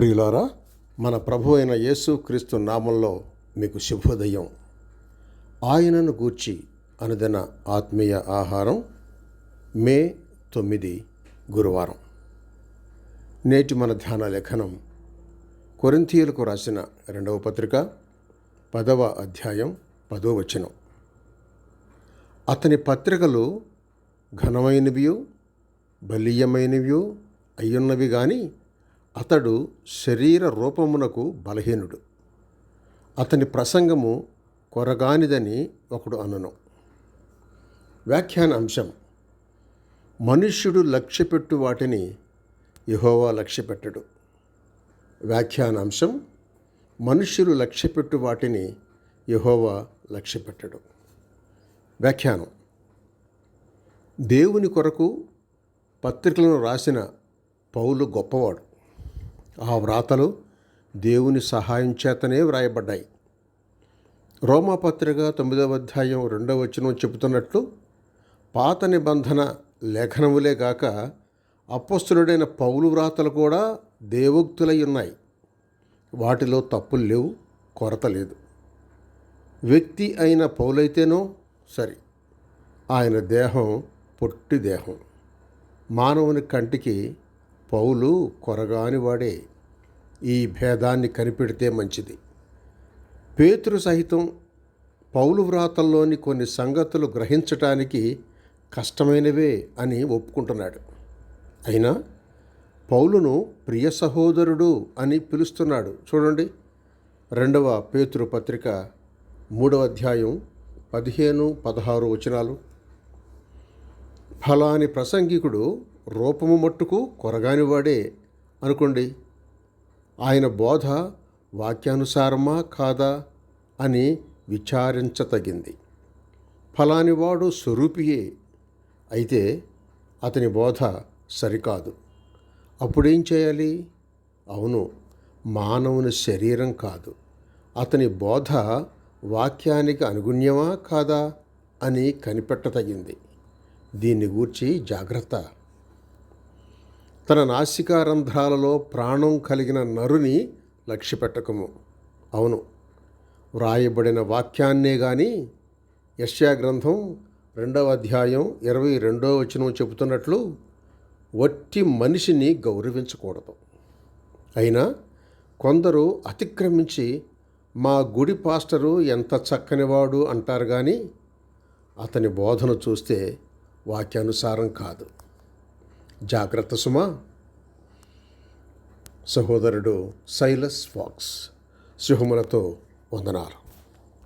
ప్రియులారా మన ప్రభు అయిన యేసు క్రీస్తు నామంలో మీకు శుభోదయం. ఆయనను గూర్చి అనుదిన ఆత్మీయ ఆహారం మే తొమ్మిది గురువారం. నేటి మన ధ్యాన లేఖనం కొరింథీయులకు రాసిన రెండవ పత్రిక పదవ అధ్యాయం పదో వచనం. అతని పత్రికలు ఘనమైనవియు బలీయమైనవి అయ్యున్నవి కానీ అతడు శరీర రూపమునకు బలహీనుడు. అతని ప్రసంగము కొరగానిదని ఒకడు అనను. వ్యాఖ్యాన అంశం మనుష్యుడు లక్ష్యపెట్టు వాటిని యహోవా లక్ష్యపెట్టడు. వ్యాఖ్యాన అంశం మనుష్యులు లక్ష్యపెట్టు వాటిని యహోవా లక్ష్యపెట్టడు. వ్యాఖ్యానం. దేవుని కొరకు పత్రికలను రాసిన పౌలు గొప్పవాడు. ఆ వ్రాతలు దేవుని సహాయం చేతనే వ్రాయబడ్డాయి. రోమాపత్రిక తొమ్మిదవ అధ్యాయం రెండవ వచనం చెబుతున్నట్లు పాత నిబంధన లేఖనములే గాక అపస్తులుడైన పౌలు వ్రాతలు కూడా దేవోక్తులై ఉన్నాయి. వాటిలో తప్పులు లేవు కొరత లేదు. వ్యక్తి అయిన పౌలైతేనో సరి ఆయన దేహం పొట్టి దేహం. మానవుని కంటికి పౌలు కొరగానివాడే. ఈ భేదాన్ని కనిపెడితే మంచిది. పేతురు సహితం పౌలు వ్రాతల్లోని కొన్ని సంగతులు గ్రహించటానికి కష్టమైనవే అని ఒప్పుకుంటున్నాడు. అయినా పౌలును ప్రియ సహోదరుడు అని పిలుస్తున్నాడు. చూడండి రెండవ పేతురు పత్రిక మూడవ అధ్యాయం పదిహేను పదహారు వచనాలు. ఫలాని ప్రసంగికుడు రూపము మట్టుకు కొరగానివాడే అనుకోండి. ఆయన బోధ వాక్యానుసారమా కాదా అని విచారించతగింది. ఫలానివాడు స్వరూపియే అయితే అతని బోధ సరికాదు. అప్పుడేం చేయాలి? అవును మానవుని శరీరం కాదు. అతని బోధ వాక్యానికి అనుగుణ్యమా కాదా అని కనిపెట్టతగింది. దీన్ని గూర్చి జాగ్రత్త. తన నాసికారంధ్రాలలో ప్రాణం కలిగిన నరుని లక్ష్యపెట్టకము అవును వ్రాయబడిన వాక్యాన్నే గాని యశ్యా గ్రంథం రెండవ అధ్యాయం ఇరవై రెండవ వచనం చెబుతున్నట్లు వట్టి మనిషిని గౌరవించకూడదు. అయినా కొందరు అతిక్రమించి మా గుడి పాస్టరు ఎంత చక్కనివాడు అంటారు కానీ అతని బోధన చూస్తే వాక్యానుసారం కాదు. జాగ్రత్త సుమా. సహోదరుడు సైలస్ ఫాక్స్. శుభములతో వందనాలు.